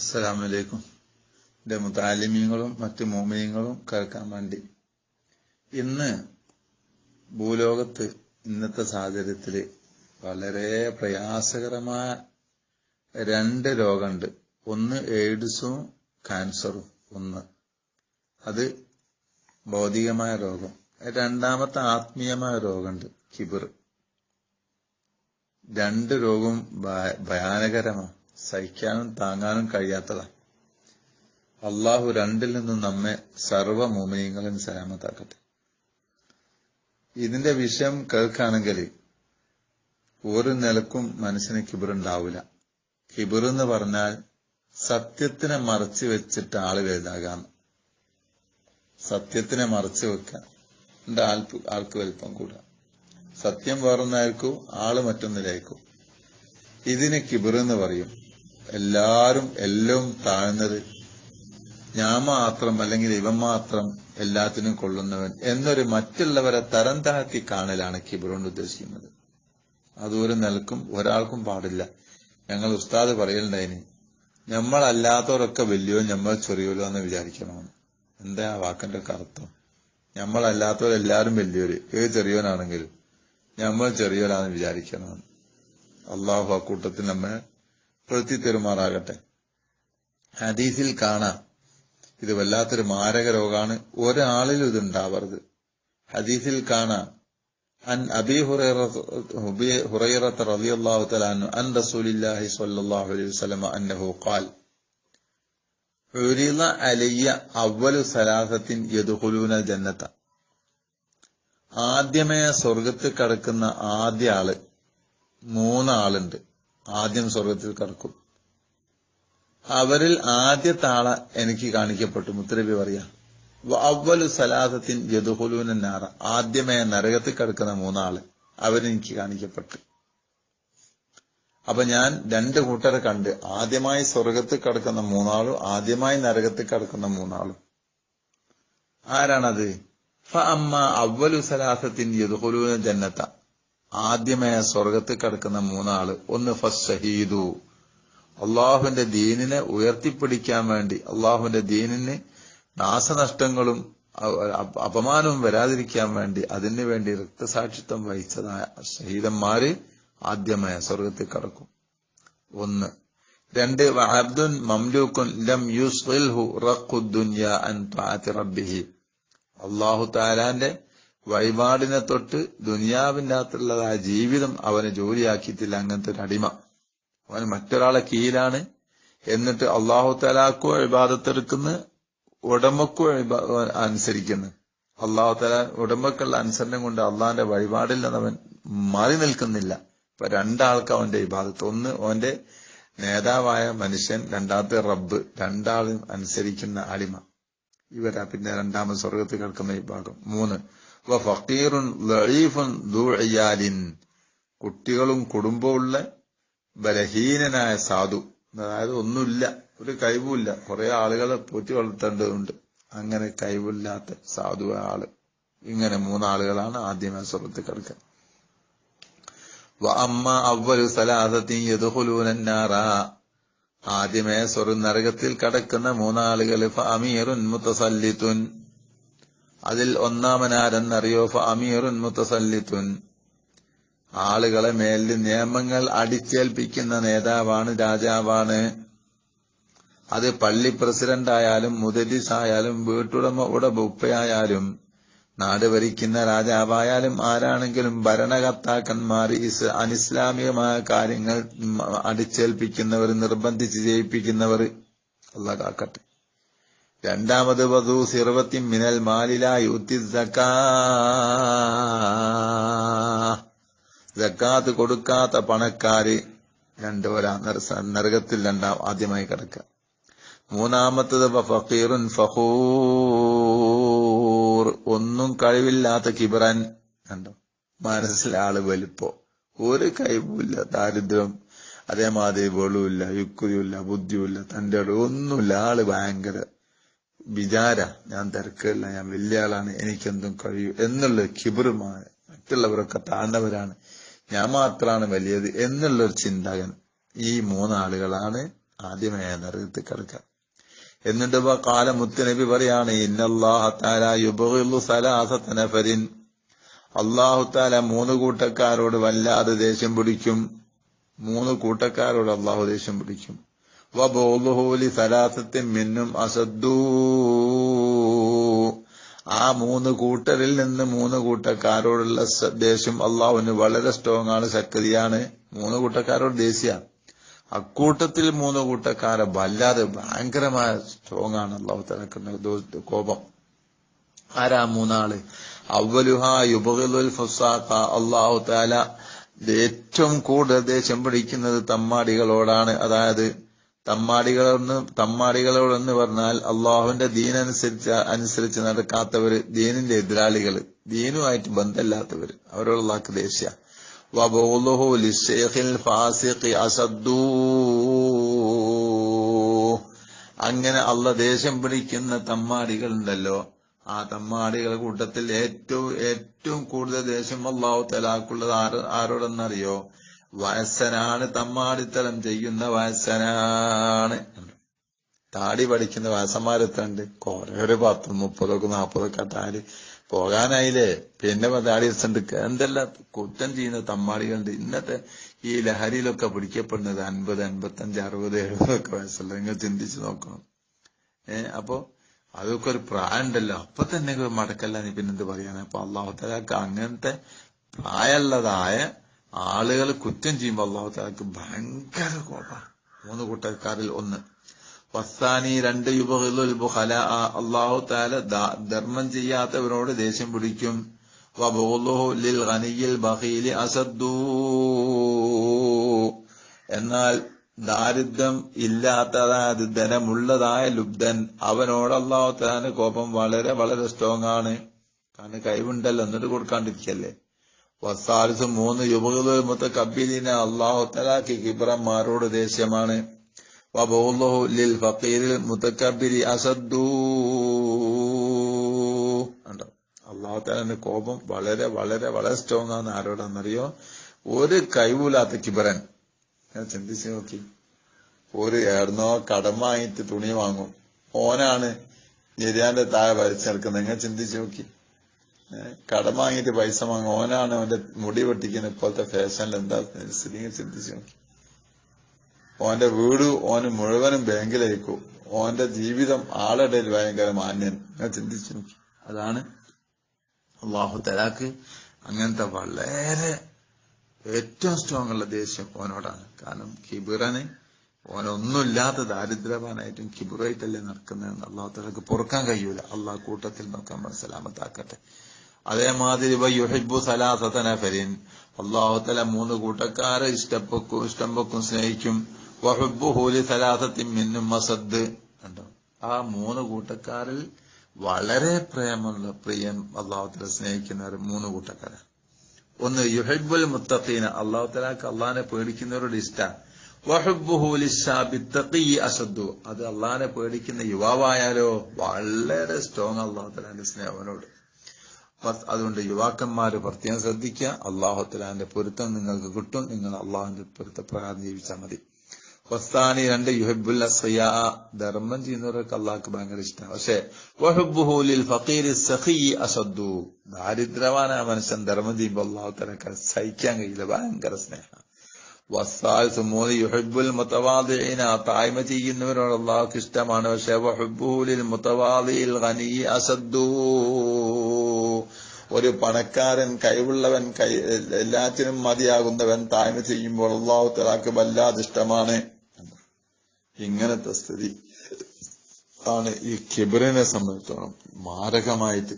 അസ്സലാമലൈക്കും. എന്റെ മുതാലിമീങ്ങളും മറ്റു മോമിനിയങ്ങളും കേൾക്കാൻ വേണ്ടി. ഇന്ന് ഭൂലോകത്ത് ഇന്നത്തെ സാഹചര്യത്തിൽ വളരെ പ്രയാസകരമായ രണ്ട് രോഗമുണ്ട്. ഒന്ന് എയ്ഡ്സും ക്യാൻസറും. ഒന്ന്. അത് ഭൗതികമായ രോഗം. രണ്ടാമത്തെ ആത്മീയമായ രോഗമുണ്ട് കിബിർ. രണ്ട് രോഗവും ഭയാനകരമാണ്. സഹിക്കാനും താങ്ങാനും കഴിയാത്തതാണ് അള്ളാഹു രണ്ടിൽ നിന്നും നമ്മെ സർവ മോമിനിയങ്ങളും സലാമത്താക്കട്ടെ. ഇതിന്റെ വിഷയം കേൾക്കുകയാണെങ്കിൽ ഒരു നിലക്കും മനുഷ്യന് കിബിറുണ്ടാവില്ല കിബിർ എന്ന് പറഞ്ഞാൽ സത്യത്തിനെ മറച്ചു വെച്ചിട്ട് ആൾ വലുതാകാന്ന്. സത്യത്തിനെ മറച്ചു വെക്കാൻ. എന്റെ ആൾക്ക് ആൾക്ക് വലിപ്പം കൂടുക. സത്യം വേറൊന്നായിരിക്കും ആൾ മറ്റൊന്നിലായിരിക്കും. ഇതിന് കിബിർ എന്ന് പറയും. എല്ലാരും എല്ലാം താഴ്ന്നത്. ഞാൻ മാത്രം അല്ലെങ്കിൽ ഇവൻ മാത്രം എല്ലാത്തിനും കൊള്ളുന്നവൻ എന്നൊരു മറ്റുള്ളവരെ തരം താഴ്ത്തി കാണലാണ് കിബിർ ഉദ്ദേശിക്കുന്നത്. ഉദ്ദേശിക്കുന്നത് അതൊരു നിലക്കും ഒരാൾക്കും പാടില്ല. ഞങ്ങൾ ഉസ്താദ് പറയലുണ്ടായിന് നമ്മളല്ലാത്തവരൊക്കെ വലിയോ നമ്മൾ ചെറിയോലോ എന്ന് വിചാരിക്കണമെന്ന് എന്താ ആ വാക്കിന്റെ ഒക്കെ അർത്ഥം? നമ്മളല്ലാത്തവരെല്ലാരും വലിയവര് ഏത് ചെറിയവനാണെങ്കിലും നമ്മൾ ചെറിയവരാണെന്ന് വിചാരിക്കണമെന്ന് അള്ളാഹു ആ കൂട്ടത്തിൽ നമ്മെ പ്രവൃത്തി തരുമാറാകട്ടെ ഹദീസിൽ കാണാം. ഇത് വല്ലാത്തൊരു മാരക രോഗമാണ് ഒരാളിലും ഇതുണ്ടാവരുത് ഹദീസിൽ കാണാം. അൻ തആല അൻ സ്വല്ലല്ലാഹു അലൈഹി വസല്ലം അന്നഹു ഖാൽ അലിയ ജന്നത്ത ആദ്യമേ സ്വർഗത്ത് കടക്കുന്ന ആദ്യ ആൾ മൂന്നാളുണ്ട്. ആദ്യം സ്വർഗത്തിൽ കടക്കും അവരിൽ ആദ്യത്തെ ആളെ എനിക്ക് കാണിക്കപ്പെട്ടു. മുത്തരബി പറയാ അവലു സലാഹത്തിൻ യദുഹുലൂന നാറ. ആദ്യമേ നരകത്തിൽ കിടക്കുന്ന മൂന്നാൾ അവരെനിക്ക് കാണിക്കപ്പെട്ടു. അപ്പൊ ഞാൻ രണ്ട് കൂട്ടരെ കണ്ട് ആദ്യമായി സ്വർഗത്തിൽ കിടക്കുന്ന മൂന്നാളും ആദ്യമായി നരകത്തിൽ കിടക്കുന്ന മൂന്നാളും. ആരാണത്? ഫ അമ്മ അവലു സലാഹത്തിൻ യദുഹുലൂന ജന്നത്ത. ആദ്യമേ സ്വർഗത്തിൽ കിടക്കുന്ന മൂന്നാൾ. ഒന്ന് ഫസ് ഷഹീദു അള്ളാഹുവിന്റെ ദീനിനെ ഉയർത്തിപ്പിടിക്കാൻ വേണ്ടി അള്ളാഹുവിന്റെ ദീനിന് നാശനഷ്ടങ്ങളും അപമാനവും വരാതിരിക്കാൻ വേണ്ടി അതിനു വേണ്ടി രക്തസാക്ഷിത്വം വഹിച്ചതായ ഷഹീദന്മാര് ആദ്യമായ സ്വർഗത്തിൽ കടക്കും. ഒന്ന്. രണ്ട് അബ്ദുൻ മംലൂക്കുൻ ലം യുസ്ഹു റഖുദ്ദുനിയ അൻ റബ്ബിഹി. അള്ളാഹു താലാന്റെ വഴിപാടിനെ തൊട്ട് ദുനിയാവിന്റെ അകത്തുള്ളതായ ജീവിതം അവന് ജോലിയാക്കിയിട്ടില്ല. അങ്ങനത്തെ ഒരു അടിമ. അവൻ മറ്റൊരാളെ കീഴിലാണ്. എന്നിട്ട് അള്ളാഹു തലാക്കോ ഇബാദത്തെടുക്കുന്ന. ഉടമക്കോ അനുസരിക്കുന്നു. അള്ളാഹു തല ഉടമക്കുള്ള അനുസരണം കൊണ്ട് അള്ളാഹിന്റെ വഴിപാടിൽ നിന്ന് അവൻ മാറി നിൽക്കുന്നില്ല. ഇപ്പൊ രണ്ടാൾക്ക് അവന്റെ ഇബാദത്ത്. ഒന്ന് അവന്റെ നേതാവായ മനുഷ്യൻ. രണ്ടാമത്തെ റബ്ബ്. രണ്ടാളും അനുസരിക്കുന്ന അടിമ. ഇവരാ പിന്നെ രണ്ടാമത് സ്വർഗത്തിൽ കിടക്കുന്ന വിഭാഗം മൂന്ന് വ ഫക്കീറുൻ ദൂഴിയാലിൻ കുട്ടികളും കുടുംബമുള്ള ബലഹീനനായ സാധു. അതായത് ഒന്നുമില്ല ഒരു കഴിവുമില്ല. കുറെ ആളുകളെ പോറ്റി വളർത്തേണ്ടതുണ്ട്. അങ്ങനെ കഴിവില്ലാത്ത സാധുവായ ആൾ. ഇങ്ങനെ മൂന്നാളുകളാണ് ആദ്യമേ സ്വർഗത്തിൽ കിടക്കുക. അമ്മ അവരു സലാസത്തിൻ യദുഹുലൂനന്നാറ ആദ്യമേ സ്വർ നരകത്തിൽ കടക്കുന്ന മൂന്നാളുകൾ അമീറുൻ മുത്തസല്ലിത്തുൻ അതിൽ ഒന്നാമനാരെന്നറിയോ? അമീറുൻ മുത്തസല്ലിത്തുൻ ആളുകളെ മേലിൽ നിയമങ്ങൾ അടിച്ചേൽപ്പിക്കുന്ന നേതാവാണ് രാജാവാണ്. അത് പള്ളി പ്രസിഡന്റ് ആയാലും മുദരിസ് ആയാലും വീട്ടുടമ ഉടമ ഉപ്പയായാലും നാട് ഭരിക്കുന്ന രാജാവായാലും ആരാണെങ്കിലും ഭരണകർത്താക്കന്മാർ ഇസ് അനിസ്ലാമികമായ കാര്യങ്ങൾ അടിച്ചേൽപ്പിക്കുന്നവർ നിർബന്ധിച്ച് ജയിപ്പിക്കുന്നവർ. അല്ല കാക്കട്ടെ. രണ്ടാമത് വധു സിറവത്തി മിനൽ മാലില ഉത്തി ജക്കാത്ത് കൊടുക്കാത്ത പണക്കാര് രണ്ടുപേരാ നരകത്തിൽ രണ്ടാം ആദ്യമായി കിടക്കുക മൂന്നാമത്തത് വ ഫഖീറുൻ ഫഖൂർ. ഒന്നും കഴിവില്ലാത്ത കിബറൻ. കണ്ടോ? മനസ്സിലാൾ വലിപ്പോ. ഒരു കഴിവുമില്ല ദാരിദ്ര്യം. അതേമാതിരി വെളുവില്ല യുക്തിയുമില്ല ബുദ്ധിയുമില്ല തന്റെ ഒന്നുമില്ല. ആൾ ഭയങ്കര വിചാര ഞാൻ തിരക്കല്ല ഞാൻ വലിയ ആളാണ് എനിക്കെന്തും കഴിയും എന്നുള്ള കിബിറുമാണ്. മറ്റുള്ളവരൊക്കെ താഴ്ന്നവരാണ്. ഞാൻ മാത്രമാണ് വലിയത് എന്നുള്ളൊരു ചിന്തകൻ ഈ മൂന്നാളുകളാണ് ആദ്യമേ നരകത്തിൽ കിടക്കുക. എന്നിട്ട് കാല മുത്തുനബി പറയാണ് അള്ളാഹു താല മൂന്ന് കൂട്ടക്കാരോട് വല്ലാതെ ദേഷ്യം പിടിക്കും. മൂന്ന് കൂട്ടക്കാരോട് അള്ളാഹു ദേഷ്യം പിടിക്കും. വബോലുഹോലി സലാസത്തിൻ മിന്നും അസദ്ദൂ. ആ മൂന്ന് കൂട്ടരിൽ നിന്ന് മൂന്ന് കൂട്ടക്കാരോടുള്ള ദേഷ്യം അള്ളാഹുവിന് വളരെ സ്ട്രോങ് ആണ് ശക്തിയാണ്. മൂന്ന് കൂട്ടക്കാരോട് ദേഷ്യ അക്കൂട്ടത്തിൽ മൂന്ന് കൂട്ടക്കാരെ വല്ലാതെ ഭയങ്കരമായ സ്ട്രോങ് ആണ് അള്ളാഹു തലക്കുന്ന കോപം. ആരാ മൂന്നാൾ? അവലുഹ യുബുൽ ഫുസാഖ അള്ളാഹു താല ഏറ്റവും കൂടുതൽ ദേഷ്യം പിടിക്കുന്നത് തമ്മാടികളോടാണ്. അതായത് തമ്മാടികളെന്ന് തമ്മാടികളോടെന്ന് പറഞ്ഞാൽ അള്ളാഹുവിന്റെ ദീനനുസരിച്ച് അനുസരിച്ച് നടക്കാത്തവര് ദീനിന്റെ എതിരാളികൾ ദീനുമായിട്ട് ബന്ധമില്ലാത്തവര്. ദേഷ്യ. ലിഷേഖിൽ ഫാസിഖി അസദ്ദൂ. അങ്ങനെ അള്ള ദേഷ്യം പിടിക്കുന്ന തമ്മാടികളുണ്ടല്ലോ. ആ തമ്മാടികളുടെ കൂട്ടത്തിൽ ഏറ്റവും ഏറ്റവും കൂടുതൽ ദേഷ്യം അള്ളാഹു തലാക്കുള്ളത് ആര് ആരോടെന്നറിയോ? വയസ്സനാണ് തമ്മാടിത്തരം ചെയ്യുന്ന വയസ്സനാണ്. താടി പഠിക്കുന്ന വയസ്സന്മാരെത്തണ്ട് കുറെ ഒരു പത്തും മുപ്പതൊക്കെ നാൽപ്പതൊക്കെ താടി പോകാനായില്ലേ? പിന്നെ താടി വെച്ചിട്ടുണ്ട്. എന്തെല്ലാം കുറ്റം ചെയ്യുന്ന തമ്മാടികളുണ്ട്? ഇന്നത്തെ ഈ ലഹരിയിലൊക്കെ പിടിക്കപ്പെടുന്നത് അൻപത് അൻപത്തഞ്ച് അറുപത് എഴുപതൊക്കെ വയസ്സുള്ള നിങ്ങൾ ചിന്തിച്ചു നോക്കണം. ഏ അപ്പോ അതൊക്കെ ഒരു പ്രായമുണ്ടല്ലോ. അപ്പൊ തന്നെ മടക്കല്ല നീ പിന്നെന്ത് പറയാനാ? അപ്പൊ അള്ളാഹുത്തലാക്ക് അങ്ങനത്തെ പ്രായമുള്ളതായ ആളുകൾ കുറ്റം ചെയ്യുമ്പോൾ അള്ളാഹു താലക്ക് ഭയങ്കര കോപമാണ് മൂന്ന് കൂട്ടക്കാരിൽ ഒന്ന്. വസ്താനി രണ്ട് യുബുൽ ബുഹല അള്ളാഹു താല ധർമ്മം ചെയ്യാത്തവരോട് ദേഷ്യം പിടിക്കും. ലിൽ എന്നാൽ ദാരിദ്ര്യം ഇല്ലാത്തതായത് ധനമുള്ളതായ ലുബ്ധൻ അവനോട് അള്ളാഹു താലാന് കോപം വളരെ വളരെ സ്ട്രോങ് ആണ്. കാരണം കഴിവുണ്ടല്ലോ എന്നിട്ട് കൊടുക്കാണ്ടിരിക്കല്ലേ? വസാലിസ് മൂന്ന് യുവകൾ കബീലിന് അള്ളാഹു തലാക്കി കിബ്രന്മാരോട് ദേഷ്യമാണ്. ലിൽ അള്ളാഹു തലാന്റെ കോപം വളരെ വളരെ വളരെ സ്ട്രോങ് ആണ്. ആരോടാന്നറിയോ? ഒരു കഴിവില്ലാത്ത കിബറൻ ഞാൻ ചിന്തിച്ചു നോക്കി. ഒരു എവിടുന്നോ കടം വാങ്ങിയിട്ട് തുണി വാങ്ങും. ഓനാണ് ഞെരിയാന്റെ താഴെ വരച്ചേർക്കുന്നത് ഞാൻ ചിന്തിച്ചു നോക്കി. കടം വാങ്ങിയിട്ട് പൈസ വാങ്ങും. ഓനാണ് അവന്റെ മുടി വെട്ടിക്കുന്ന ഇപ്പോഴത്തെ ഫാഷനിൽ എന്താ സ്ഥിതി ചിന്തിച്ചു ഓന്റെ വീട് ഓന് മുഴുവനും ബാങ്കിലേക്കും. ഓന്റെ ജീവിതം ആളുടെ ഭയങ്കര മാന്യൻ. ഞാൻ ചിന്തിച്ചു അതാണ് അള്ളാഹു തലാക്ക് അങ്ങനത്തെ വളരെ ഏറ്റവും സ്ട്രോങ് ഉള്ള ദേഷ്യം ഓനോടാണ്. കാരണം കിബിറന് ഓനൊന്നുമില്ലാത്ത ദാരിദ്ര്യവാനായിട്ടും കിബിറായിട്ടല്ലേ നടക്കുന്നതെന്ന് അള്ളാഹു തലക്ക് പൊറുക്കാൻ കഴിയൂല. അള്ളാഹ് കൂട്ടത്തിൽ നോക്കാൻ മനസ്സിലാമത്താക്കട്ടെ അതേമാതിരി യുഹിബു സലാസതനഫരിൻ അള്ളാഹു തല മൂന്ന് കൂട്ടക്കാരെ ഇഷ്ടപ്പൊക്കും ഇഷ്ടം പൊക്കും സ്നേഹിക്കും. വഹുബുഹൂലി സലാസത്തിൻ മിന്നും മസദ് ഉണ്ടോ ആ മൂന്ന് കൂട്ടക്കാരിൽ വളരെ പ്രേമുള്ള പ്രിയം അള്ളാഹുത്തല തല സ്നേഹിക്കുന്നവർ മൂന്ന് കൂട്ടക്കാരാണ്. ഒന്ന് യുഹബുൽ മുത്തഖീന. അള്ളാഹു തലാക്ക് അള്ളഹാനെ പേടിക്കുന്നവരോട് ഇഷ്ട. അസദ്ദു അത് അള്ളഹാനെ പേടിക്കുന്ന യുവാവായാലോ വളരെ സ്ട്രോങ് അള്ളാഹു തലാന്റെ സ്നേഹവനോട് അതുകൊണ്ട് യുവാക്കന്മാര് പ്രത്യേകം ശ്രദ്ധിക്കുക. അള്ളാഹു തലാന്റെ പൊരുത്തം നിങ്ങൾക്ക് കിട്ടും. നിങ്ങൾ അള്ളാഹുന്റെ പൊരുത്തപ്രകാരം ജീവിച്ചാൽ മതി. വസ്താനി രണ്ട് യുഹബുൽ അസ്റിയ ധർമ്മം ചെയ്യുന്നവർക്ക് അള്ളാഹ്ക്ക് ഭയങ്കര ഇഷ്ടമാണ് പക്ഷേ വഹബുഹുലിൽ ഫക്കീർ സഹി അസദ്ദു ദാരിദ്ര്യവാന മനുഷ്യൻ ധർമ്മം ചെയ്യുമ്പോൾ അള്ളാഹു തലക്ക് സഹിക്കാൻ കഴിയില്ല. ഭയങ്കര സ്നേഹം. വസ്താൽസ് മൂന്ന് യുഹബുൽ മുത്തവാദിന തായ്മ ചെയ്യുന്നവരോട് അള്ളാഹുക്ക് ഇഷ്ടമാണ്. പക്ഷേ വഹബുഹുലിൽ മുത്തവാദിൽ അസദ്ദു ഒരു പണക്കാരൻ കഴിവുള്ളവൻ കൈ എല്ലാറ്റിനും മതിയാകുന്നവൻ താഴ്മ ചെയ്യുമ്പോൾ അള്ളാഹു തലാക്ക് വല്ലാതെ ഇഷ്ടമാണ്. ഇങ്ങനത്തെ സ്ഥിതി ആണ് ഈ കിബിറിനെ സംബന്ധിച്ചോളം മാരകമായിട്ട്.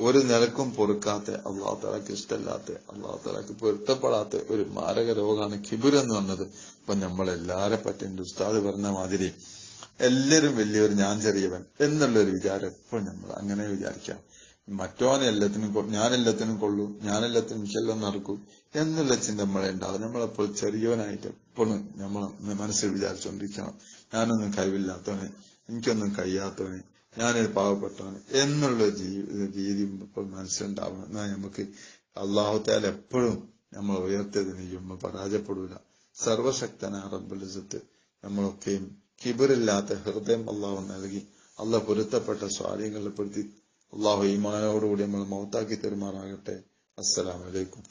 ഒരു നിലക്കും പൊറുക്കാത്ത അള്ളാഹു തലാക്ക് ഇഷ്ടമല്ലാത്ത അള്ളാഹു തലാക്ക് പൊരുത്തപ്പെടാത്ത ഒരു മാരക രോഗമാണ് കിബിർ എന്ന് പറഞ്ഞത്. അപ്പൊ നമ്മളെല്ലാരെ പറ്റി ഉസ്താദ് പറഞ്ഞ മാതിരി എല്ലാവരും വലിയൊരു ഞാൻ ചെറിയവൻ എന്നുള്ളൊരു വിചാരം എപ്പോഴും നമ്മൾ അങ്ങനെ വിചാരിക്കാം. മറ്റോനെ എല്ലാത്തിനും ഞാൻ എല്ലാത്തിനും കൊള്ളും ഞാൻ എല്ലാത്തിനും എനിക്കെല്ലാം നടക്കും എന്നുള്ള ചിന്ത നമ്മളെ ഉണ്ടാവും നമ്മളെപ്പോൾ ചെറിയവനായിട്ട് എപ്പോഴും നമ്മൾ മനസ്സിൽ വിചാരിച്ചുകൊണ്ടിരിക്കണം ഞാനൊന്നും കഴിവില്ലാത്തവന് എനിക്കൊന്നും കഴിയാത്തവന് ഞാനൊരു പാവപ്പെട്ടവന് എന്നുള്ള രീതി ഇപ്പോൾ മനസ്സിലുണ്ടാവണം. എന്നാൽ നമുക്ക് അള്ളാഹുത്താൽ എപ്പോഴും നമ്മൾ ഉയർത്തിയതിന് നമ്മൾ പരാജയപ്പെടൂല. സർവശക്തനായ റബ്ബുലിസത്ത് നമ്മളൊക്കെയും കിബിറില്ലാത്ത ഹൃദയം അള്ളാഹു നൽകി. അള്ള പൊരുത്തപ്പെട്ട സ്വാധീനങ്ങളിൽപ്പെടുത്തി അള്ളാഹു ഈമാനോടുകൂടി നമ്മൾ മൗത്താക്കി തെരുമാറാകട്ടെ. അസ്സലാമലൈക്കും